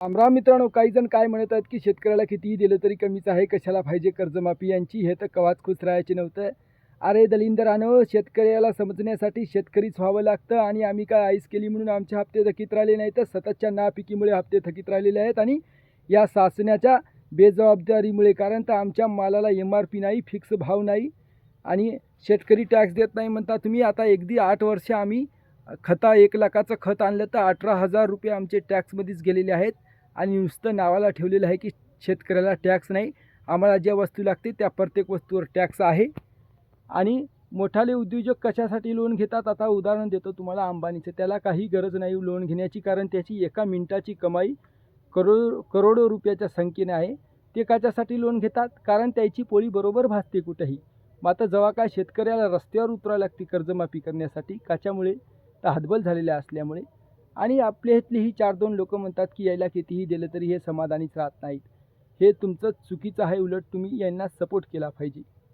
रामराम मित्रांनो काही जण काय म्हणत आहेत की शेतकऱ्याला कितीही दिलं तरी कमीच आहे कशाला पाहिजे कर्जमाफी? यांची हे तर कवाच खुश राहायचे नव्हतं. अरे दलिंदरानं शेतकऱ्याला समजण्यासाठी शेतकरीच व्हावं लागतं आणि आम्ही काय आईस केली म्हणून आमचे हप्ते थकीत राहिले नाही तर सततच्या नापिकीमुळे हप्ते थकीत राहिलेले आहेत आणि या शासनाच्या बेजबाबदारीमुळे. कारण तर आमच्या मालाला एम आर पी नाही फिक्स भाव नाही आणि शेतकरी टॅक्स देत नाही म्हणता तुम्ही. आता अगदी आठ वर्ष आम्ही खता एक लाखाचं खत आणलं तर अठरा हजार रुपये आमचे टॅक्समध्येच गेलेले आहेत. आणि नुसतं नावाला ठेवलेलं आहे की शेतकऱ्याला टॅक्स नाही. आम्हाला ज्या वस्तू लागते त्या प्रत्येक वस्तूवर टॅक्स आहे. आणि मोठाले उद्योजक कशासाठी लोन घेतात? आता उदाहरण देतो तुम्हाला अंबानीचं. त्याला काही गरज नाही लोन घेण्याची कारण त्याची एका मिनिटाची कमाई करोड करोडो रुपयाच्या संख्येने आहे. ते कशासाठी लोन घेतात? कारण त्याची पोळी बरोबर भासते कुठेही. मग आता जेव्हा काय शेतकऱ्याला रस्त्यावर उतरावं लागते कर्जमाफी करण्यासाठी काच्यामुळे तर हतबल झालेल्या असल्यामुळे. आणि आपल्या इथली ही चार दोन लोक म्हणतात की यायला कितीही दिलं तरी हे समाधानीच राहत नाहीत. हे तुमचं चुकीचं आहे उलट तुम्ही यांना सपोर्ट केला पाहिजे.